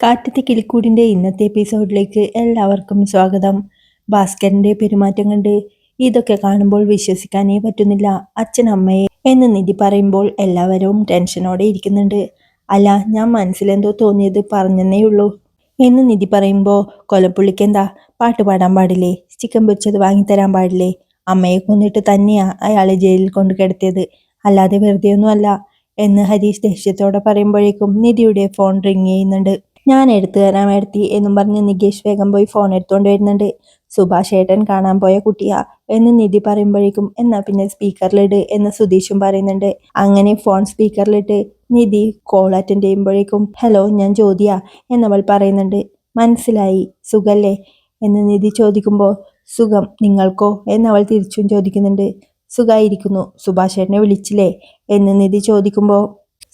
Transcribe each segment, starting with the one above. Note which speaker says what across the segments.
Speaker 1: കാറ്റത്തെ കിളിക്കൂടിന്റെ ഇന്നത്തെ എപ്പിസോഡിലേക്ക് എല്ലാവർക്കും സ്വാഗതം. ഭാസ്കരന്റെ പെരുമാറ്റം കണ്ട് ഇതൊക്കെ കാണുമ്പോൾ വിശ്വസിക്കാനേ പറ്റുന്നില്ല. അച്ഛൻ അമ്മയെ എന്ന് നിധി പറയുമ്പോൾ എല്ലാവരും ടെൻഷനോടെ ഇരിക്കുന്നുണ്ട്. അല്ല ഞാൻ മനസ്സിലെന്തോ തോന്നിയത് പറഞ്ഞെന്നേ ഉള്ളൂ. എന്ന് നിധി പറയുമ്പോൾ കൊലപ്പുള്ളിക്ക് എന്താ പാട്ട് പാടാൻ പാടില്ലേ? ചിക്കൻ പൊരിച്ചത് വാങ്ങിത്തരാൻ പാടില്ലേ? അമ്മയെ കൊന്നിട്ട് തന്നെയാ അയാളെ ജയിലിൽ കൊണ്ട് കിടത്തിയത്. അല്ലാതെ വെറുതെയൊന്നുമല്ല. എന്ന് ഹരീഷ് ദേഷ്യത്തോടെ പറയുമ്പോഴേക്കും നിധിയുടെ ഫോൺ റിങ് ചെയ്യുന്നുണ്ട്. ഞാൻ എടുത്തു തരാൻ എടുത്തി എന്നും പറഞ്ഞ് നികേഷ് വേഗം പോയി ഫോൺ എടുത്തുകൊണ്ട് വരുന്നുണ്ട്. സുഭാഷ് ഏട്ടൻ കാണാൻ പോയ കുട്ടിയാ എന്ന് നിധി പറയുമ്പോഴേക്കും എന്നാ പിന്നെ സ്പീക്കറിലിട് എന്ന് സുധീഷും പറയുന്നുണ്ട്. അങ്ങനെ ഫോൺ സ്പീക്കറിലിട്ട് നിധി കോൾ അറ്റൻഡ് ചെയ്യുമ്പോഴേക്കും ഹലോ ഞാൻ ജ്യോതിയ എന്നവൾ പറയുന്നുണ്ട്. മനസ്സിലായി സുഖല്ലേ? എന്ന് നിധി ചോദിക്കുമ്പോൾ സുഖം നിങ്ങൾക്കോ? എന്നവൾ തിരിച്ചും ചോദിക്കുന്നുണ്ട്. സുഖായിരിക്കുന്നു സുഭാഷേട്ടനെ വിളിച്ചില്ലേ? എന്ന് നിധി ചോദിക്കുമ്പോൾ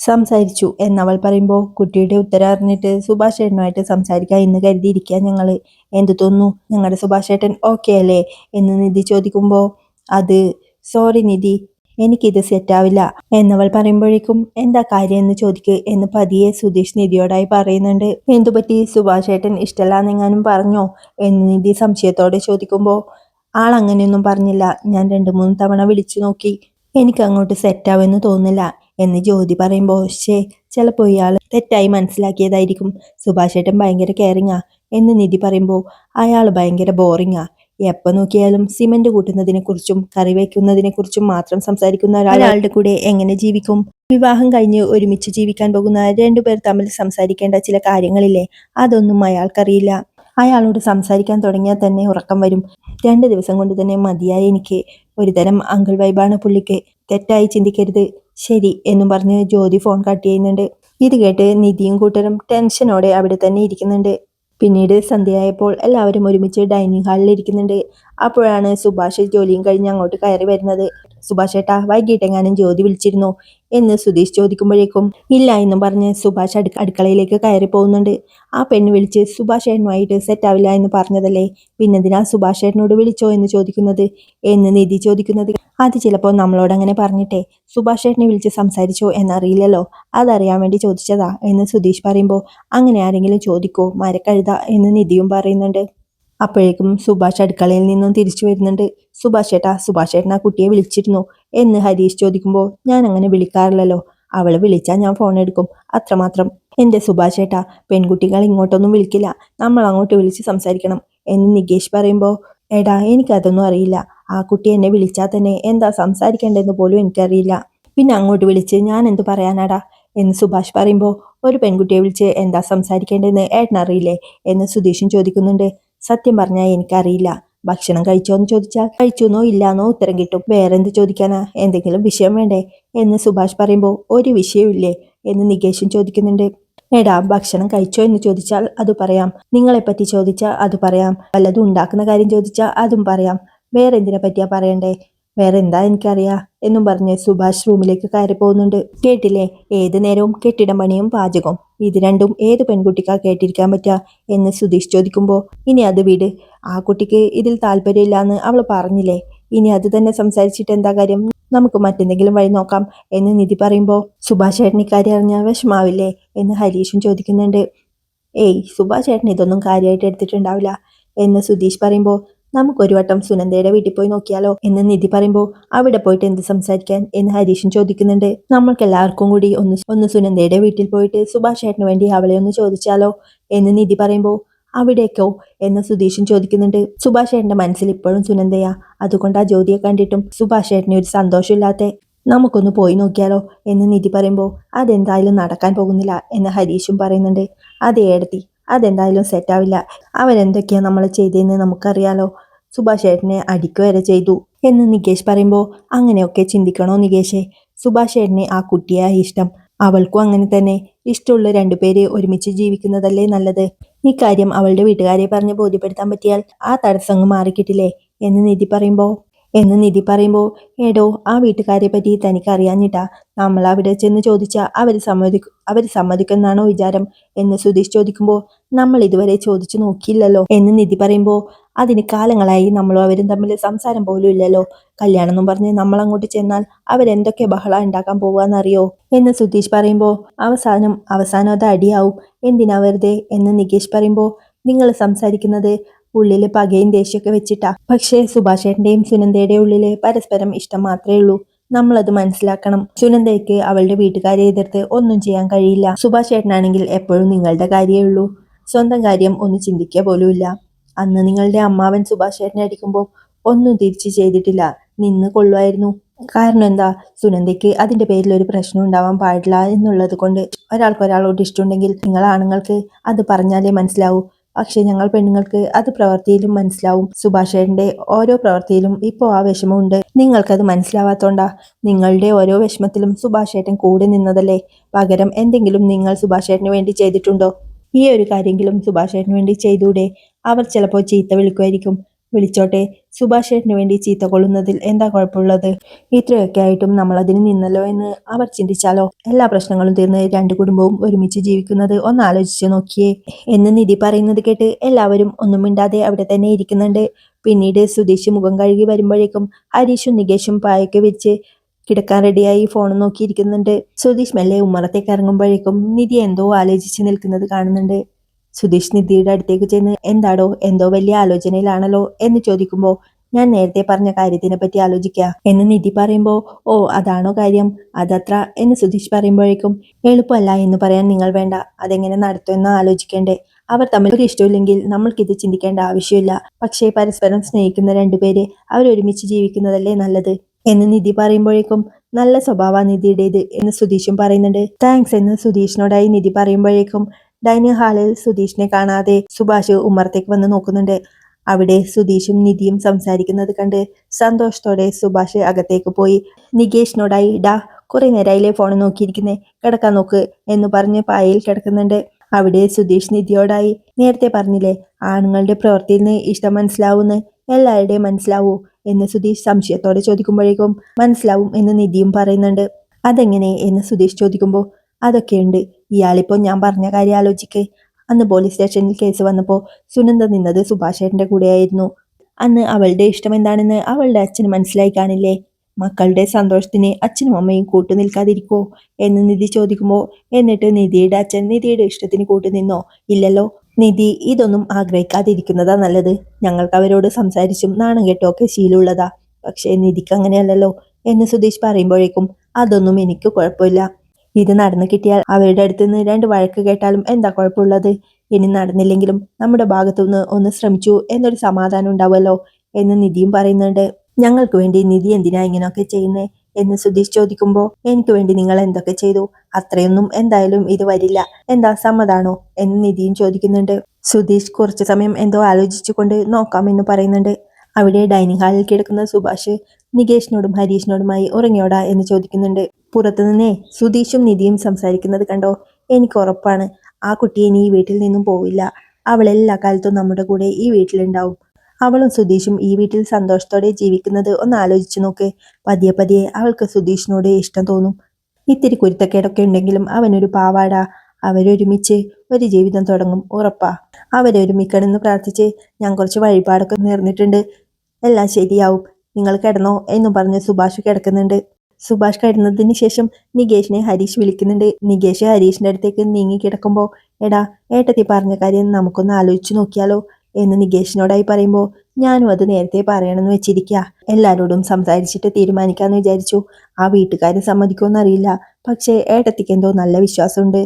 Speaker 1: സംസാരിച്ചു. എന്നവൾ പറയുമ്പോൾ കുട്ടിയുടെ ഉത്തരം അറിഞ്ഞിട്ട് സുഭാഷേട്ടനുമായിട്ട് സംസാരിക്കാം എന്ന് കരുതിയിരിക്കുക ഞങ്ങൾ എന്ത് തോന്നുന്നു? ഞങ്ങളുടെ സുഭാഷ് ചേട്ടൻ ഓക്കെ അല്ലേ? എന്ന് നിധി ചോദിക്കുമ്പോൾ അത് സോറി നിധി എനിക്കിത് സെറ്റാവില്ല എന്നവൾ പറയുമ്പോഴേക്കും എന്താ കാര്യം എന്ന് ചോദിക്ക് എന്ന് പതിയെ സുധീഷ് നിധിയോടായി പറയുന്നുണ്ട്. എന്തുപറ്റി സുഭാഷ് ചേട്ടൻ ഇഷ്ടമല്ലാന്നെങ്ങാനും പറഞ്ഞോ? എന്ന് നിധി സംശയത്തോടെ ചോദിക്കുമ്പോൾ ആൾ അങ്ങനെയൊന്നും പറഞ്ഞില്ല. ഞാൻ രണ്ട് മൂന്ന് തവണ വിളിച്ചു നോക്കി. എനിക്ക് അങ്ങോട്ട് സെറ്റാവെന്ന് തോന്നില്ല എന്ന് ജ്യോതി പറയുമ്പോൾ ശേ ചിലപ്പോൾ ഇയാൾ തെറ്റായി മനസ്സിലാക്കിയതായിരിക്കും. സുഭാഷേട്ടൻ ഭയങ്കര കെയറിങ്ങാ എന്ന് നിധി പറയുമ്പോൾ അയാൾ ഭയങ്കര ബോറിങ്ങാ എപ്പ നോക്കിയാലും സിമന്റ് കൂട്ടുന്നതിനെക്കുറിച്ചും കറി വയ്ക്കുന്നതിനെ കുറിച്ചും മാത്രം സംസാരിക്കുന്ന ഒരാളുടെ കൂടെ എങ്ങനെ ജീവിക്കും? വിവാഹം കഴിഞ്ഞ് ഒരുമിച്ച് ജീവിക്കാൻ പോകുന്ന രണ്ടുപേർ തമ്മിൽ സംസാരിക്കേണ്ട ചില കാര്യങ്ങളില്ലേ? അതൊന്നും അയാൾക്കറിയില്ല. അയാളോട് സംസാരിക്കാൻ തുടങ്ങിയാൽ തന്നെ ഉറക്കം വരും. രണ്ട് ദിവസം കൊണ്ട് തന്നെ മതിയായി എനിക്ക്. ഒരുതരം അങ്കിൾ വൈബാണ് പുള്ളിക്ക്. തെറ്റായി ചിന്തിക്കരുത്. ശരി എന്നും പറഞ്ഞ് ജ്യോതി ഫോൺ കട്ട് ചെയ്യുന്നുണ്ട്. ഇത് കേട്ട് നിധിയും കൂട്ടരും ടെൻഷനോടെ അവിടെ തന്നെ ഇരിക്കുന്നുണ്ട്. പിന്നീട് സന്ധ്യയായപ്പോൾ എല്ലാവരും ഒരുമിച്ച് ഡൈനിങ് ഹാളിൽ ഇരിക്കുന്നുണ്ട്. അപ്പോഴാണ് സുഭാഷ് ജോലിയും കഴിഞ്ഞ് അങ്ങോട്ട് കയറി വരുന്നത്. സുഭാഷ് ഏട്ടാ വൈകിട്ടെങ്ങാനും ജ്യോതി വിളിച്ചിരുന്നു? എന്ന് സുധീഷ് ചോദിക്കുമ്പോഴേക്കും ഇല്ല എന്നും പറഞ്ഞ് സുഭാഷ് അടുക്ക അടുക്കളയിലേക്ക് കയറി പോകുന്നുണ്ട്. ആ പെണ്ണ് വിളിച്ച് സുഭാഷ് ഏട്ടനുമായിട്ട് സെറ്റ് ആവില്ല എന്ന് പറഞ്ഞതല്ലേ? പിന്നെന്തിനാ സുഭാഷ് ഏട്ടനോട് വിളിച്ചോ എന്ന് ചോദിക്കുന്നത്? എന്ന് നിധി ചോദിക്കുന്നത്. അത് ചിലപ്പോൾ നമ്മളോട് അങ്ങനെ പറഞ്ഞിട്ടേ. സുഭാഷ് ഏട്ടനെ വിളിച്ച് സംസാരിച്ചോ എന്നറിയില്ലല്ലോ. അതറിയാൻ വേണ്ടി ചോദിച്ചതാ എന്ന് സുധീഷ് പറയുമ്പോൾ അങ്ങനെ ആരെങ്കിലും ചോദിക്കോ? മരക്കഴുത എന്ന് നിധിയും പറയുന്നുണ്ട്. അപ്പോഴേക്കും സുഭാഷ് അടുക്കളയിൽ നിന്നും തിരിച്ചു വരുന്നുണ്ട്. സുഭാഷ് ഏട്ടാ സുഭാഷ് ഏട്ടൻ ആ കുട്ടിയെ വിളിച്ചിരുന്നു. എന്ന് ഹരീഷ് ചോദിക്കുമ്പോൾ ഞാൻ അങ്ങനെ വിളിക്കാറില്ലല്ലോ. അവളെ വിളിച്ചാൽ ഞാൻ ഫോൺ എടുക്കും. അത്രമാത്രം. എന്റെ സുഭാഷ് ഏട്ടാ പെൺകുട്ടികൾ ഇങ്ങോട്ടൊന്നും വിളിക്കില്ല. നമ്മൾ അങ്ങോട്ട് വിളിച്ച് സംസാരിക്കണം. എന്ന് നികേഷ് പറയുമ്പോൾ എടാ എനിക്കതൊന്നും അറിയില്ല. ആ കുട്ടി എന്നെ വിളിച്ചാൽ തന്നെ എന്താ സംസാരിക്കേണ്ടതെന്ന് പോലും എനിക്കറിയില്ല. പിന്നെ അങ്ങോട്ട് വിളിച്ച് ഞാൻ എന്ത് പറയാനാടാ? എന്ന് സുഭാഷ് പറയുമ്പോൾ ഒരു പെൺകുട്ടിയെ വിളിച്ച് എന്താ സംസാരിക്കേണ്ടതെന്ന് ഏട്ടനറിയില്ലേ? എന്ന് സുധീഷും ചോദിക്കുന്നുണ്ട്. സത്യം പറഞ്ഞാൽ എനിക്കറിയില്ല. ഭക്ഷണം കഴിച്ചോ എന്ന് ചോദിച്ചാൽ കഴിച്ചുന്നോ ഇല്ലാന്നോ ഉത്തരം കിട്ടും. വേറെന്ത് ചോദിക്കാനാ? എന്തെങ്കിലും വിഷയം വേണ്ടേ? എന്ന് സുഭാഷ് പറയുമ്പോൾ ഒരു വിഷയമില്ലേ എന്ന് നികേഷും ചോദിക്കുന്നുണ്ട്. എടാ ഭക്ഷണം കഴിച്ചോ എന്ന് ചോദിച്ചാൽ അത് പറയാം. നിങ്ങളെപ്പറ്റി ചോദിച്ചാൽ അത് പറയാം. വല്ലതും ഉണ്ടാക്കുന്ന കാര്യം ചോദിച്ചാൽ അതും പറയാം. വേറെ എന്തിനെ പറ്റിയാ പറയണ്ടേ? വേറെ എന്താ എനിക്കറിയാ എന്നും പറഞ്ഞ് സുഭാഷ് റൂമിലേക്ക് കയറി പോകുന്നുണ്ട്. കേട്ടില്ലേ? ഏത് നേരവും കെട്ടിടം പണിയും പാചകവും. ഇത് രണ്ടും ഏത് പെൺകുട്ടിക്കാ കേട്ടിരിക്കാൻ പറ്റുക എന്ന് സുധീഷ് ചോദിക്കുമ്പോൾ ഇനി അത് വീട്. ആ കുട്ടിക്ക് ഇതിൽ താല്പര്യമില്ലാന്ന് അവൾ പറഞ്ഞില്ലേ? ഇനി അത് തന്നെ സംസാരിച്ചിട്ട് എന്താ കാര്യം? നമുക്ക് മറ്റെന്തെങ്കിലും വഴി നോക്കാം എന്ന് നിധി പറയുമ്പോൾ സുഭാഷ് ചേട്ടൻ ഇക്കാര്യം അറിഞ്ഞാൽ വിഷമാവില്ലേ? എന്ന് ഹരീഷും ചോദിക്കുന്നുണ്ട്. ഏയ് സുഭാഷ് ചേട്ടൻ ഇതൊന്നും കാര്യമായിട്ട് എടുത്തിട്ടുണ്ടാവില്ല എന്ന് സുധീഷ് പറയുമ്പോൾ നമുക്കൊരു വട്ടം സുനന്ദയുടെ വീട്ടിൽ പോയി നോക്കിയാലോ എന്ന് നിധി പറയുമ്പോൾ അവിടെ പോയിട്ട് എന്ത് സംസാരിക്കാൻ എന്ന് ഹരീഷൻ ചോദിക്കുന്നുണ്ട്. നമ്മൾക്ക് എല്ലാവർക്കും കൂടി ഒന്ന് ഒന്ന് സുനന്ദയുടെ വീട്ടിൽ പോയിട്ട് സുഭാഷ് ചേട്ടന് വേണ്ടി അവളെ ഒന്ന് ചോദിച്ചാലോ എന്ന് നിധി പറയുമ്പോൾ അവിടേക്കോ എന്ന് സുധീഷൻ ചോദിക്കുന്നുണ്ട്. സുഭാഷ് ചേട്ടന്റെ മനസ്സിൽ ഇപ്പോഴും സുനന്ദയാ. അതുകൊണ്ട് ആ ജ്യോതിയെ കണ്ടിട്ടും സുഭാഷ് ചേട്ടന് ഒരു സന്തോഷമില്ലാത്ത നമുക്കൊന്ന് പോയി നോക്കിയാലോ എന്ന് നിധി പറയുമ്പോൾ അതെന്തായാലും നടക്കാൻ പോകുന്നില്ല എന്ന് ഹരീഷും പറയുന്നുണ്ട്. അതേ ഏടത്തി അതെന്തായാലും സെറ്റാവില്ല അവരെന്തൊക്കെയാ നമ്മൾ ചെയ്തതെന്ന് നമുക്കറിയാലോ. സുഭാഷ് ഏട്ടനെ വരെ ചെയ്തു. എന്ന് നികേഷ് പറയുമ്പോൾ അങ്ങനെയൊക്കെ ചിന്തിക്കണോ നികേഷെ? സുഭാഷ് ആ കുട്ടിയെ ഇഷ്ടം. അവൾക്കും അങ്ങനെ തന്നെ. ഇഷ്ടമുള്ള രണ്ടുപേരെ ഒരുമിച്ച് ജീവിക്കുന്നതല്ലേ നല്ലത്? ഇക്കാര്യം അവളുടെ വീട്ടുകാരെ പറഞ്ഞ് ബോധ്യപ്പെടുത്താൻ പറ്റിയാൽ ആ തടസ്സങ്ങ് മാറിക്കിട്ടില്ലേ? എന്ന് നിധി പറയുമ്പോൾ എന്ന് നിധി പറയുമ്പോൾ എടോ ആ വീട്ടുകാരെ പറ്റി തനിക്ക് അറിയാഞ്ഞിട്ടാ നമ്മൾ അവിടെ ചെന്ന് ചോദിച്ചാൽ അവർ സമ്മതിക്കും അവർ സമ്മതിക്കുന്നാണോ വിചാരം? എന്ന് സുധീഷ് ചോദിക്കുമ്പോൾ നമ്മൾ ഇതുവരെ ചോദിച്ചു നോക്കിയില്ലല്ലോ. എന്ന് നിധി പറയുമ്പോൾ അതിന് കാലങ്ങളായി നമ്മളും അവരും തമ്മിൽ സംസാരം പോലും ഇല്ലല്ലോ. കല്യാണം എന്നും പറഞ്ഞ് നമ്മളങ്ങോട്ട് ചെന്നാൽ അവരെന്തൊക്കെ ബഹള ഉണ്ടാക്കാൻ പോവാന്നറിയോ? എന്ന് സുധീഷ് പറയുമ്പോൾ അവസാനം അവസാനം അത് അടിയാവും. എന്തിനാ വെറുതെ? എന്ന് നികേഷ് പറയുമ്പോൾ നിങ്ങൾ സംസാരിക്കുന്നത് ഉള്ളിൽ പകയും ദേഷ്യമൊക്കെ വെച്ചിട്ടാ. പക്ഷേ സുഭാഷേട്ടന്റെയും സുനന്ദയുടെയും ഉള്ളിൽ പരസ്പരം ഇഷ്ടം മാത്രമേ ഉള്ളൂ. നമ്മളത് മനസ്സിലാക്കണം. സുനന്ദയ്ക്ക് അവളുടെ വീട്ടുകാരെ എതിർത്ത് ഒന്നും ചെയ്യാൻ കഴിയില്ല. സുഭാഷ് ചേട്ടനാണെങ്കിൽ എപ്പോഴും നിങ്ങളുടെ കാര്യമേ ഉള്ളൂ. സ്വന്തം കാര്യം ഒന്ന് ചിന്തിക്കുക പോലുമില്ല. അന്ന് നിങ്ങളുടെ അമ്മാവൻ സുഭാഷ് ചേട്ടനെ അടിക്കുമ്പോൾ ഒന്നും തിരിച്ചു ചെയ്തിട്ടില്ല. നിന്ന് കൊള്ളുമായിരുന്നു. കാരണം എന്താ? സുനന്ദയ്ക്ക് അതിന്റെ പേരിൽ ഒരു പ്രശ്നം ഉണ്ടാവാൻ പാടില്ല എന്നുള്ളത് കൊണ്ട് ഒരാൾക്ക് ഒരാളോട് ഇഷ്ടമുണ്ടെങ്കിൽ നിങ്ങൾ ആണുങ്ങൾക്ക് അത് പറഞ്ഞാലേ മനസ്സിലാവൂ. പക്ഷെ ഞങ്ങൾ പെണ്ണുങ്ങൾക്ക് അത് പ്രവൃത്തിയിലും മനസ്സിലാവും. സുഭാഷേട്ടന്റെ ഓരോ പ്രവൃത്തിയിലും ഇപ്പോൾ ആ വിഷമമുണ്ട്. നിങ്ങൾക്കത് മനസ്സിലാവാത്തോണ്ടാ. നിങ്ങളുടെ ഓരോ വിഷമത്തിലും സുഭാഷേട്ടൻ കൂടെ നിന്നതല്ലേ? പകരം എന്തെങ്കിലും നിങ്ങൾ സുഭാഷേട്ടന് വേണ്ടി ചെയ്തിട്ടുണ്ടോ? ഈ ഒരു കാര്യമെങ്കിലും സുഭാഷേട്ടന് വേണ്ടി ചെയ്തൂടെ? അവർ ചിലപ്പോൾ ചീത്ത വിളിക്കുമായിരിക്കും. വിളിച്ചോട്ടെ സുഭാഷേട്ടന് വേണ്ടി ചീത്ത കൊള്ളുന്നതിൽ എന്താ കുഴപ്പമുള്ളത്? ഇത്രയൊക്കെ ആയിട്ടും നമ്മൾ അതിന് നിന്നല്ലോ എന്ന് അവർ ചിന്തിച്ചാലോ? എല്ലാ പ്രശ്നങ്ങളും തീർന്ന് രണ്ട് കുടുംബവും ഒരുമിച്ച് ജീവിക്കുന്നത് ഒന്ന് ആലോചിച്ച് നോക്കിയേ. എന്ന് നിധി പറയുന്നത് കേട്ട് എല്ലാവരും ഒന്നും മിണ്ടാതെ അവിടെ തന്നെ ഇരിക്കുന്നുണ്ട്. പിന്നീട് സുധീഷ് മുഖം കഴുകി വരുമ്പോഴേക്കും ഹരീഷും നികേഷും പായൊക്കെ വെച്ച് കിടക്കാൻ റെഡിയായി ഫോൺ നോക്കിയിരിക്കുന്നുണ്ട്. സുധീഷ് മെല്ലെ ഉമ്മറത്തേക്ക് ഇറങ്ങുമ്പോഴേക്കും നിധി എന്തോ ആലോചിച്ച് നിൽക്കുന്നത് കാണുന്നുണ്ട്. സുധീഷ് നിധിയുടെ അടുത്തേക്ക് ചെന്ന് എന്താടോ എന്തോ വലിയ ആലോചനയിലാണല്ലോ? എന്ന് ചോദിക്കുമ്പോൾ ഞാൻ നേരത്തെ പറഞ്ഞ കാര്യത്തിനെ പറ്റി ആലോചിക്കുക എന്ന് നിധി പറയുമ്പോൾ ഓ അതാണോ കാര്യം? അതത്ര? എന്ന് സുധീഷ് പറയുമ്പോഴേക്കും എളുപ്പമല്ല എന്ന് പറയാൻ നിങ്ങൾ വേണ്ട. അതെങ്ങനെ നടത്തുമെന്ന് ആലോചിക്കേണ്ടേ? അവർ തമ്മിൽ ഒരു ഇഷ്ടമില്ലെങ്കിൽ നമ്മൾക്കിത് ചിന്തിക്കേണ്ട ആവശ്യമില്ല. പക്ഷേ പരസ്പരം സ്നേഹിക്കുന്ന രണ്ടുപേരെ അവരൊരുമിച്ച് ജീവിക്കുന്നതല്ലേ നല്ലത്? എന്ന് നിധി പറയുമ്പോഴേക്കും നല്ല സ്വഭാവ നിധിയുടേത് എന്ന് സുധീഷും പറയുന്നുണ്ട്. താങ്ക്സ് എന്ന് സുധീഷിനോടായി നിധി പറയുമ്പോഴേക്കും ഡൈനിങ് ഹാളിൽ സുധീഷിനെ കാണാതെ സുഭാഷ് ഉമ്മറത്തേക്ക് വന്ന് നോക്കുന്നുണ്ട്. അവിടെ സുധീഷും നിധിയും സംസാരിക്കുന്നത് കണ്ട് സന്തോഷത്തോടെ സുഭാഷ് അകത്തേക്ക് പോയി. നികേഷിനോടായി ഡാ കുറെ നേരമായില്ലേ ഫോൺ നോക്കിയിരിക്കുന്നേ. കിടക്കാൻ നോക്ക് എന്ന് പറഞ്ഞ് പായയിൽ കിടക്കുന്നുണ്ട്. അവിടെ സുധീഷ് നിധിയോടായി നേരത്തെ പറഞ്ഞില്ലേ ആണുങ്ങളുടെ പ്രവൃത്തിയിൽ നിന്ന് ഇഷ്ടം മനസ്സിലാവുമെന്ന് എല്ലാവരുടെയും മനസ്സിലാവൂ. എന്ന് സുധീഷ് സംശയത്തോടെ ചോദിക്കുമ്പോഴേക്കും മനസ്സിലാവും എന്ന് നിധിയും പറയുന്നുണ്ട്. അതെങ്ങനെ എന്ന് സുധീഷ് ചോദിക്കുമ്പോൾ അതൊക്കെയുണ്ട്. ഇയാളിപ്പോൾ ഞാൻ പറഞ്ഞ കാര്യം ആലോചിക്ക്. അന്ന് പോലീസ് സ്റ്റേഷനിൽ കേസ് വന്നപ്പോൾ സുനന്ദ നിന്നത് സുഭാഷേട്ടന്റെ കൂടെയായിരുന്നു. അന്ന് അവളുടെ ഇഷ്ടം എന്താണെന്ന് അവളുടെ അച്ഛന് മനസ്സിലായി കാണില്ലേ മക്കളുടെ സന്തോഷത്തിന് അച്ഛനും അമ്മയും കൂട്ടു നിൽക്കാതിരിക്കോ എന്ന് നിധി ചോദിക്കുമ്പോൾ എന്നിട്ട് നിധിയുടെ അച്ഛൻ നിധിയുടെ ഇഷ്ടത്തിന് കൂട്ടു നിന്നോ? ഇല്ലല്ലോ. നിധി ഇതൊന്നും ആഗ്രഹിക്കാതിരിക്കുന്നതാ നല്ലത്. ഞങ്ങൾക്ക് അവരോട് സംസാരിച്ചും നാണം കെട്ടൊക്കെ ശീലമുള്ളതാ. പക്ഷേ നിധിക്ക് അങ്ങനെയല്ലല്ലോ എന്ന് സുധീഷ് പറയുമ്പോഴേക്കും അതൊന്നും എനിക്ക് കുഴപ്പമില്ല. ഇത് നടന്നു കിട്ടിയാൽ അവരുടെ അടുത്ത് നിന്ന് രണ്ട് വഴക്ക് കേട്ടാലും എന്താ കുഴപ്പമുള്ളത്? ഇനി നടന്നില്ലെങ്കിലും നമ്മുടെ ഭാഗത്തുനിന്ന് ഒന്ന് ശ്രമിച്ചു എന്നൊരു സമാധാനം ഉണ്ടാവുമല്ലോ എന്ന് നിധിയും പറയുന്നുണ്ട്. ഞങ്ങൾക്ക് വേണ്ടി നിധി എന്തിനാ ഇങ്ങനെയൊക്കെ ചെയ്യുന്നേ? എന്ന് സുധീഷ് ചോദിക്കുമ്പോൾ എനിക്ക് വേണ്ടി നിങ്ങൾ എന്തൊക്കെ ചെയ്തു? അത്രയൊന്നും എന്തായാലും ഇത് വരില്ല. എന്താ സമ്മതാണോ? എന്ന് നിധിയും ചോദിക്കുന്നുണ്ട്. സുധീഷ് കുറച്ചു സമയം എന്തോ ആലോചിച്ചുകൊണ്ട് നോക്കാമെന്ന് പറയുന്നുണ്ട്. അവിടെ ഡൈനിങ് ഹാളിൽ കിടക്കുന്ന സുഭാഷ് നികേഷിനോടും ഹരീഷിനോടുമായി ഉറങ്ങിയോടാ എന്ന് ചോദിക്കുന്നുണ്ട്. പുറത്തുനിന്നേ സുധീഷും നിധിയും സംസാരിക്കുന്നത് കണ്ടോ? എനിക്ക് ഉറപ്പാണ്. ആ കുട്ടി ഇനി ഈ വീട്ടിൽ നിന്നും പോവില്ല. അവൾ എല്ലാ കാലത്തും നമ്മുടെ കൂടെ ഈ വീട്ടിലുണ്ടാവും. അവളും സുധീഷും ഈ വീട്ടിൽ സന്തോഷത്തോടെ ജീവിക്കുന്നത് ഒന്ന് ആലോചിച്ചു നോക്ക്. പതിയെ പതിയെ അവൾക്ക് സുധീഷിനോട് ഇഷ്ടം തോന്നും. ഇത്തിരി കുരുത്തക്കേടൊക്കെ ഉണ്ടെങ്കിലും അവനൊരു പാവാട. അവരൊരുമിച്ച് ഒരു ജീവിതം തുടങ്ങും ഉറപ്പാ. അവരൊരുമിക്കണമെന്ന് പ്രാർത്ഥിച്ച് ഞാൻ കുറച്ച് വഴിപാടൊക്കെ നേർന്നിട്ടുണ്ട്. എല്ലാം ശരിയാവും. നിങ്ങൾ കിടന്നോ എന്നും പറഞ്ഞ് സുഭാഷ് കിടക്കുന്നുണ്ട്. സുഭാഷ് കിടന്നതിന് ശേഷം നികേഷിനെ ഹരീഷ് വിളിക്കുന്നുണ്ട്. നികേഷ് ഹരീഷിന്റെ അടുത്തേക്ക് നീങ്ങി കിടക്കുമ്പോൾ എടാ ഏട്ടത്തി പറഞ്ഞ കാര്യം നമുക്കൊന്ന് ആലോചിച്ചു നോക്കിയാലോ? എന്ന് നികേഷിനോടായി പറയുമ്പോൾ ഞാനും അത് നേരത്തെ പറയണമെന്ന് വെച്ചിരിക്കുക എല്ലാവരോടും സംസാരിച്ചിട്ട് തീരുമാനിക്കാന്ന് വിചാരിച്ചു. ആ വീട്ടുകാർ സമ്മതിക്കുമെന്നറിയില്ല പക്ഷേ ഏട്ടത്തിക്ക് എന്തോ നല്ല വിശ്വാസമുണ്ട്.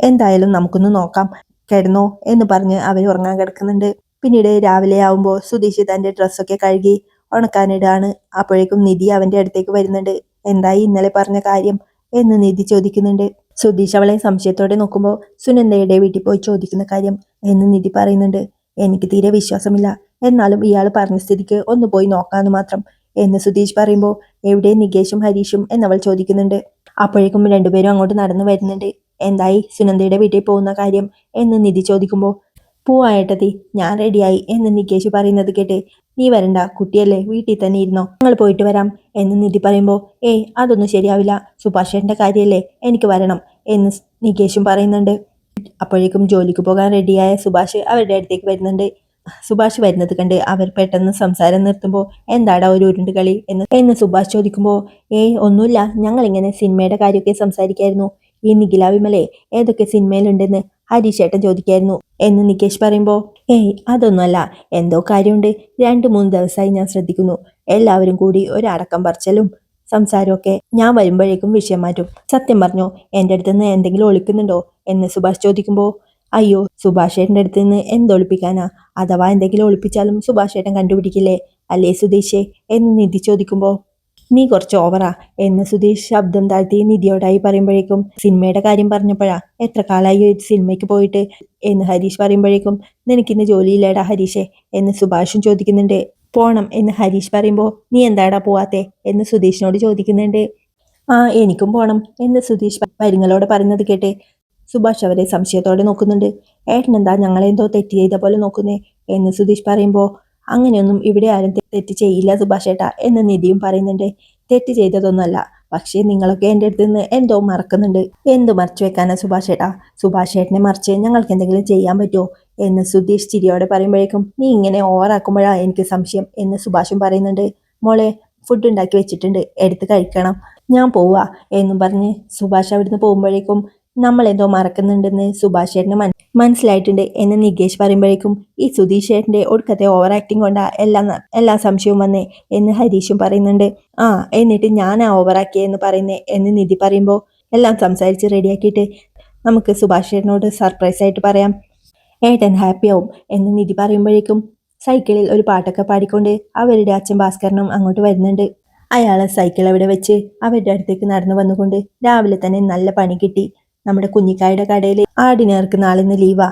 Speaker 1: എന്തായാലും നമുക്കൊന്ന് നോക്കാം. കിടന്നോ എന്ന് പറഞ്ഞ് അവർ ഉറങ്ങാൻ കിടക്കുന്നുണ്ട്. പിന്നീട് രാവിലെ ആവുമ്പോൾ സുധീഷ് തന്റെ ഡ്രസ്സൊക്കെ കഴുകി ഉണക്കാനിടാണ്. അപ്പോഴേക്കും നിധി അവന്റെ അടുത്തേക്ക് വരുന്നുണ്ട്. എന്തായി ഇന്നലെ പറഞ്ഞ കാര്യം എന്ന് നിധി ചോദിക്കുന്നുണ്ട്. സുധീഷ് അവളെ സംശയത്തോടെ നോക്കുമ്പോൾ സുനന്ദയുടെ വീട്ടിൽ പോയി ചോദിക്കുന്ന കാര്യം എന്ന് നിധി പറയുന്നുണ്ട്. എനിക്ക് തീരെ വിശ്വാസമില്ല. എന്നാലും ഇയാൾ പറഞ്ഞ സ്ഥിതിക്ക് ഒന്ന് പോയി നോക്കാന്ന് മാത്രം. എന്ന് സുധീഷ് പറയുമ്പോൾ എവിടെ നികേഷും ഹരീഷും? എന്നവൾ ചോദിക്കുന്നുണ്ട്. അപ്പോഴേക്കും രണ്ടുപേരും അങ്ങോട്ട് നടന്നു വരുന്നുണ്ട്. എന്തായി? സുനന്ദയുടെ വീട്ടിൽ പോകുന്ന കാര്യം? എന്ന് നിധി ചോദിക്കുമ്പോൾ പൂവായിട്ടതി ഞാൻ റെഡിയായി. എന്ന് നികേഷ് പറയുന്നത് കേട്ട് നീ വരണ്ട കുട്ടിയല്ലേ വീട്ടിൽ തന്നെ ഇരുന്നോ ഞങ്ങൾ പോയിട്ട് വരാം. എന്ന് നിധി പറയുമ്പോൾ ഏയ് അതൊന്നും ശരിയാവില്ല സുഭാഷേന്റെ കാര്യമല്ലേ എനിക്ക് വരണം എന്ന് നികേഷും പറയുന്നുണ്ട്. അപ്പോഴേക്കും ജോലിക്ക് പോകാൻ റെഡിയായ സുഭാഷ് അവരുടെ അടുത്തേക്ക് വരുന്നുണ്ട്. സുഭാഷ് വരുന്നത് കണ്ട് അവർ പെട്ടെന്ന് സംസാരം നിർത്തുമ്പോൾ എന്താടാ ഒരു ഉരുണ്ട് കളി? എന്ന് എന്ന് സുഭാഷ് ചോദിക്കുമ്പോൾ ഏയ് ഒന്നുമില്ല. ഞങ്ങളിങ്ങനെ സിനിമയുടെ കാര്യമൊക്കെ സംസാരിക്കായിരുന്നു. ഈ നിഖില വിമലെ ഏതൊക്കെ സിനിമയിലുണ്ടെന്ന് ഹരീഷേട്ടൻ ചോദിക്കായിരുന്നു. എന്ന് നികേഷ് പറയുമ്പോൾ ഏയ് അതൊന്നുമല്ല. എന്തോ കാര്യമുണ്ട്. രണ്ട് മൂന്ന് ദിവസമായി ഞാൻ ശ്രദ്ധിക്കുന്നു. എല്ലാവരും കൂടി ഒരടക്കം പറിച്ചലും സംസാരമൊക്കെ ഞാൻ വരുമ്പോഴേക്കും വിഷയം മാറ്റും. സത്യം പറഞ്ഞു എന്റെ അടുത്ത് നിന്ന് എന്തെങ്കിലും ഒളിക്കുന്നുണ്ടോ എന്ന് സുഭാഷ് ചോദിക്കുമ്പോൾ അയ്യോ സുഭാഷേട്ടന്റെ അടുത്ത് നിന്ന് എന്തൊളിപ്പിക്കാനാ അഥവാ എന്തെങ്കിലും ഒളിപ്പിച്ചാലും സുഭാഷേട്ടൻ കണ്ടുപിടിക്കില്ലേ? അല്ലേ സുധീഷേ? എന്ന് നിധി ചോദിക്കുമ്പോൾ നീ കുറച്ച് ഓവറാ എന്ന് സുധീഷ് ശബ്ദം താഴ്ത്തി നിധിയോടായി പറയുമ്പോഴേക്കും സിനിമയുടെ കാര്യം പറഞ്ഞപ്പോഴാ? എത്ര കാലമായി ഒരു സിനിമയ്ക്ക് പോയിട്ട്? എന്ന് ഹരീഷ് പറയുമ്പോഴേക്കും നിനക്കിന്ന് ജോലിയില്ലേടാ ഹരീഷേ എന്ന് സുഭാഷും ചോദിക്കുന്നുണ്ട്. പോണം എന്ന് ഹരീഷ് പറയുമ്പോൾ നീ എന്താടാ പോവാത്തേ? എന്ന് സുധീഷിനോട് ചോദിക്കുന്നുണ്ട്. ആ എനിക്കും പോണം എന്ന് സുധീഷ് പരിങ്ങളോട് പറയുന്നത് കേട്ട് സുഭാഷ് അവരെ സംശയത്തോടെ നോക്കുന്നുണ്ട്. ഏട്ടനെന്താ ഞങ്ങളെന്തോ തെറ്റ് ചെയ്ത പോലെ നോക്കുന്നേ? എന്ന് സുധീഷ് പറയുമ്പോൾ അങ്ങനെയൊന്നും ഇവിടെ ആരും തെറ്റ് ചെയ്യില്ല സുഭാഷ് ഏട്ടാ എന്ന് നിധിയും പറയുന്നുണ്ട്. തെറ്റ് ചെയ്തതൊന്നുമല്ല പക്ഷേ നിങ്ങളൊക്കെ എന്റെ അടുത്ത് നിന്ന് എന്തോ മറക്കുന്നുണ്ട്. എന്ത് മറച്ചു വെക്കാനാ സുഭാഷ് ഏട്ടാ സുഭാഷ് ഏട്ടനെ മറിച്ച് ഞങ്ങൾക്ക് എന്തെങ്കിലും ചെയ്യാൻ പറ്റുമോ? എന്ന് സുധീഷ് ചിരിയോടെ പറയുമ്പോഴേക്കും നീ ഇങ്ങനെ ഓവറാക്കുമ്പോഴാ എനിക്ക് സംശയം എന്ന് സുഭാഷും പറയുന്നുണ്ട്. മോളെ ഫുഡ് ഉണ്ടാക്കി വെച്ചിട്ടുണ്ട്. എടുത്ത് കഴിക്കണം. ഞാൻ പോവാ എന്നും പറഞ്ഞ് സുഭാഷ് അവിടുന്ന് പോകുമ്പോഴേക്കും നമ്മൾ എന്തോ മറക്കുന്നുണ്ടെന്ന് സുഭാഷ് ചേട്ടന് മന മനസ്സിലായിട്ടുണ്ട് എന്ന് നികേഷ് പറയുമ്പോഴേക്കും ഈ സുധീഷ് ചേട്ടന്റെ ഒടുക്കത്തെ ഓവർ ആക്ടിങ് കൊണ്ടാ എല്ലാ എല്ലാ സംശയവും വന്നേ എന്ന് ഹരീഷും പറയുന്നുണ്ട്. ആ എന്നിട്ട് ഞാൻ ആ ഓവർ എന്ന് പറയുന്നേ എന്ന് നിധി പറയുമ്പോൾ എല്ലാം സംസാരിച്ച് റെഡിയാക്കിയിട്ട് നമുക്ക് സുഭാഷ് ചേട്ടനോട് സർപ്രൈസ് ആയിട്ട് പറയാം. ഏട്ടൻ ഹാപ്പിയാവും എന്ന് നിധി പറയുമ്പോഴേക്കും സൈക്കിളിൽ ഒരു പാട്ടൊക്കെ പാടിക്കൊണ്ട് അവരുടെ അച്ഛൻ ഭാസ്കരനും അങ്ങോട്ട് വരുന്നുണ്ട്. അയാളെ സൈക്കിൾ അവിടെ വെച്ച് അവരുടെ അടുത്തേക്ക് നടന്നു വന്നുകൊണ്ട് രാവിലെ തന്നെ നല്ല പണി കിട്ടി. നമ്മുടെ കുഞ്ഞിക്കായുടെ കടയിൽ ആടിനേർക്ക് നാളിന്ന് ലീവാ.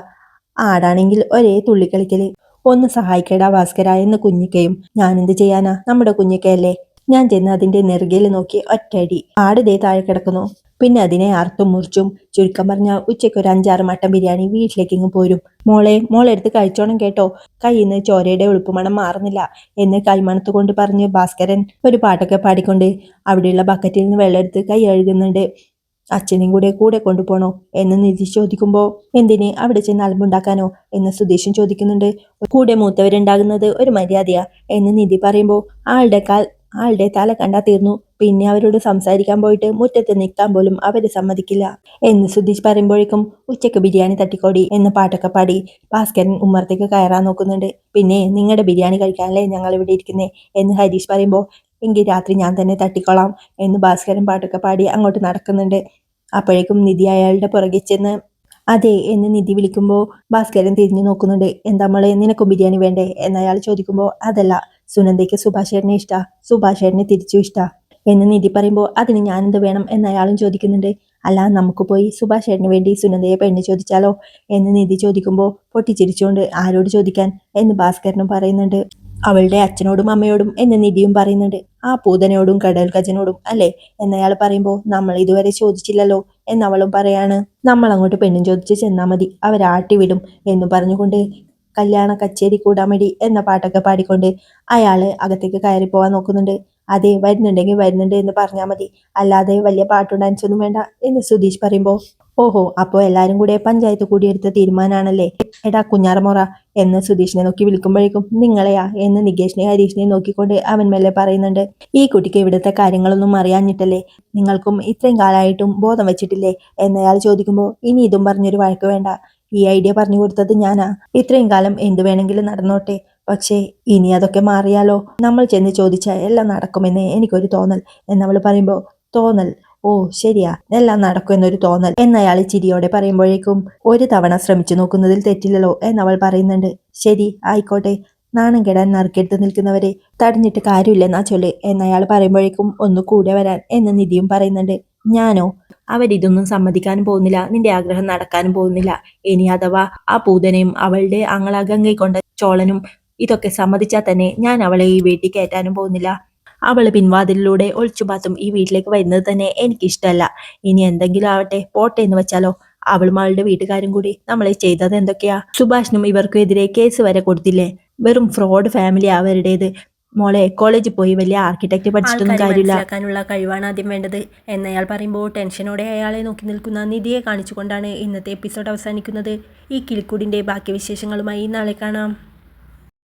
Speaker 1: ആടാണെങ്കിൽ ഒരേ തുള്ളിക്കളിക്കൽ. ഒന്ന് സഹായിക്കടാ ഭാസ്കര എന്ന് കുഞ്ഞിക്കയും. ഞാനെന്ത് ചെയ്യാനാ? നമ്മുടെ കുഞ്ഞിക്കയല്ലേ? ഞാൻ ചെന്ന് അതിന്റെ നെറുകയിൽ നോക്കി ഒറ്റയടി. ആട് ദേ താഴെ കിടക്കുന്നു. പിന്നെ അതിനെ അറുത്തും മുറിച്ചും ചുരുക്കം പറഞ്ഞ ഉച്ചയ്ക്ക് ഒരു അഞ്ചാറ് മട്ടൻ ബിരിയാണി വീട്ടിലേക്ക് ഇങ്ങ് പോരും. മോളെ മോളെടുത്ത് കഴിച്ചോണം കേട്ടോ. കയ്യിൽ നിന്ന് ചോരയുടെ എളുപ്പമണം മാറുന്നില്ല എന്ന് കൈമണത്ത് കൊണ്ട് പറഞ്ഞ് ഭാസ്കരൻ ഒരു പാട്ടൊക്കെ പാടിക്കൊണ്ട് അവിടെയുള്ള ബക്കറ്റിൽ നിന്ന് വെള്ളം എടുത്ത് കൈ കഴുകുന്നുണ്ട് അച്ഛനെയും കൂടെ കൂടെ കൊണ്ടുപോകണോ എന്ന് നിധി ചോദിക്കുമ്പോൾ എന്തിനെ അവിടെ ചെന്ന് അലമ്പുണ്ടാക്കാനോ? എന്ന് സുധീഷും ചോദിക്കുന്നുണ്ട്. കൂടെ മൂത്തവരുണ്ടാകുന്നത് ഒരു മര്യാദയാ? എന്ന് നിധി പറയുമ്പോൾ ആളുടെ കാൽ ആളുടെ തല കണ്ടാ തീർന്നു. പിന്നെ അവരോട് സംസാരിക്കാൻ പോയിട്ട് മുറ്റത്ത് നിൽക്കാൻ പോലും അവർ സമ്മതിക്കില്ല. എന്ന് സുധീഷ് പറയുമ്പോഴേക്കും ഉച്ചയ്ക്ക് ബിരിയാണി തട്ടിക്കോടി എന്ന് പാട്ടൊക്കെ പാടി ഭാസ്കരൻ ഉമ്മറത്തേക്ക് കയറാൻ നോക്കുന്നുണ്ട്. പിന്നെ നിങ്ങളുടെ ബിരിയാണി കഴിക്കാനല്ലേ ഞങ്ങൾ ഇവിടെ ഇരിക്കുന്നേ? എന്ന് ഹരീഷ് പറയുമ്പോൾ എങ്കിൽ രാത്രി ഞാൻ തന്നെ തട്ടിക്കൊള്ളാം എന്ന് ഭാസ്കരൻ പാട്ടൊക്കെ പാടി അങ്ങോട്ട് നടക്കുന്നുണ്ട്. അപ്പോഴേക്കും നിധി അയാളുടെ പുറകെ ചെന്ന് അതെ എന്ന് നിധി വിളിക്കുമ്പോൾ ഭാസ്കരൻ തിരിഞ്ഞു നോക്കുന്നുണ്ട്. എന്താ മോളെ നിനക്കും ബിരിയാണി വേണ്ടേ? എന്ന് അയാൾ ചോദിക്കുമ്പോൾ അതല്ല സുനന്ദയ്ക്ക് സുഭാഷേട്ടനെ ഇഷ്ട സുഭാഷേട്ടനെ തിരിച്ചു ഇഷ്ട എന്ന് നിധി പറയുമ്പോൾ അതിന് ഞാനെന്ത് വേണം? എന്ന് അയാളും ചോദിക്കുന്നുണ്ട്. അല്ല നമുക്ക് പോയി സുഭാഷേട്ടന് വേണ്ടി സുനന്ദയെ പെണ്ണ് ചോദിച്ചാലോ? എന്ന് നിധി ചോദിക്കുമ്പോൾ പൊട്ടിച്ചിരിച്ചുകൊണ്ട് ആരോട് ചോദിക്കാൻ? എന്ന് ഭാസ്കരനും പറയുന്നുണ്ട്. അവളുടെ അച്ഛനോടും അമ്മയോടും എന്ന് നിധിയും പറയുന്നുണ്ട്. ആ പൂതനയോടും കടൽ കജനോടും അല്ലേ? എന്നയാൾ പറയുമ്പോൾ നമ്മൾ ഇതുവരെ ചോദിച്ചില്ലല്ലോ എന്നവളും പറയാണ് നമ്മൾ അങ്ങോട്ട് പെണ്ണും ചോദിച്ച് ചെന്നാൽ മതി അവരാട്ടിവിടും എന്ന് പറഞ്ഞുകൊണ്ട് കല്യാണ കച്ചേരി കൂടാമടി എന്ന പാട്ടൊക്കെ പാടിക്കൊണ്ട് അയാൾ അകത്തേക്ക് കയറി പോവാൻ നോക്കുന്നുണ്ട്. അതെ വരുന്നുണ്ടെങ്കിൽ വരുന്നുണ്ട് എന്ന് പറഞ്ഞാൽ മതി. അല്ലാതെ വലിയ പാട്ടും ഡാൻസൊന്നും വേണ്ട എന്ന് സുധീഷ് പറയുമ്പോൾ ഓഹോ അപ്പോൾ എല്ലാരും കൂടെ പഞ്ചായത്ത് കൂടിയെടുത്ത തീരുമാനമാണല്ലേ എടാ കുഞ്ഞാറമോറ എന്ന് സുധീഷിനെ നോക്കി വിളിക്കുമ്പോഴേക്കും നിങ്ങളെയാ എന്ന് നികേഷിനെ ഹരീഷിനെ നോക്കിക്കൊണ്ട് അവൻ മെല്ലെ പറയുന്നുണ്ട്. ഈ കുട്ടിക്ക് ഇവിടുത്തെ കാര്യങ്ങളൊന്നും അറിയാഞ്ഞിട്ടല്ലേ? നിങ്ങൾക്കും ഇത്രയും കാലമായിട്ടും ബോധം വെച്ചിട്ടില്ലേ? എന്നയാൾ ചോദിക്കുമ്പോൾ ഇനി ഇതും പറഞ്ഞൊരു വഴക്ക് വേണ്ട. ഈ ഐഡിയ പറഞ്ഞു കൊടുത്തത് ഞാനാ. ഇത്രയും കാലം എന്ത് വേണമെങ്കിലും നടന്നോട്ടെ. പക്ഷേ ഇനി അതൊക്കെ മാറിയാലോ? നമ്മൾ ചെന്ന് ചോദിച്ചാൽ എല്ലാം നടക്കുമെന്ന് എനിക്കൊരു തോന്നൽ. എന്നവൾ പറയുമ്പോൾ തോന്നൽ. ഓ ശരിയാ. എല്ലാം നടക്കും എന്നൊരു തോന്നൽ. എന്നയാൾ ചിരിയോടെ പറയുമ്പോഴേക്കും ഒരു തവണ ശ്രമിച്ചു നോക്കുന്നതിൽ തെറ്റില്ലല്ലോ എന്നവൾ പറയുന്നുണ്ട്. ശരി ആയിക്കോട്ടെ. നാണം കെടാൻ നറുക്കെടുത്ത് നിൽക്കുന്നവരെ തടഞ്ഞിട്ട് കാര്യമില്ലെന്നാ ചൊല്ല് എന്നയാൾ പറയുമ്പോഴേക്കും ഒന്ന് കൂടെ വരാൻ എന്ന് നിധിയും പറയുന്നുണ്ട്. ഞാനോ? അവരിതൊന്നും സമ്മതിക്കാനും പോകുന്നില്ല. നിന്റെ ആഗ്രഹം നടക്കാനും പോകുന്നില്ല. ഇനി അഥവാ ആ പൂതനയും അവളുടെ ആങ്ങള കൊണ്ട ചോളനും ഇതൊക്കെ സമ്മതിച്ചാൽ തന്നെ ഞാൻ അവളെ ഈ വീട്ടിൽ കയറ്റാനും പോകുന്നില്ല. അവൾ പിൻവാതിലിലൂടെ ഒളിച്ചുപാത്തും ഈ വീട്ടിലേക്ക് വരുന്നത് തന്നെ എനിക്കിഷ്ടമല്ല ഇനി എന്തെങ്കിലും ആവട്ടെ പോട്ടെ എന്ന് വെച്ചാലോ? അവളും അവളുടെ വീട്ടുകാരും കൂടി നമ്മളെ ചെയ്തത് എന്തൊക്കെയാ? സുഭാഷിനും ഇവർക്കും എതിരെ കേസ് വരെ കൊടുത്തില്ലേ? വെറും ഫ്രോഡ് ഫാമിലി അവരുടേത്. മോളെ കോളേജിൽ പോയി വലിയ ആർക്കിടെക്ട് പഠിച്ചിട്ടൊന്നും കാര്യമില്ല.
Speaker 2: കഴിവാണ് ആദ്യം വേണ്ടത്. എന്നയാൾ പറയുമ്പോൾ ടെൻഷനോടെ അയാളെ നോക്കി നിൽക്കുന്ന നിധിയെ കാണിച്ചുകൊണ്ടാണ് ഇന്നത്തെ എപ്പിസോഡ് അവസാനിക്കുന്നത്. ഈ കിളിക്കൂടിന്റെ ബാക്കി വിശേഷങ്ങളുമായി നാളെ കാണാം.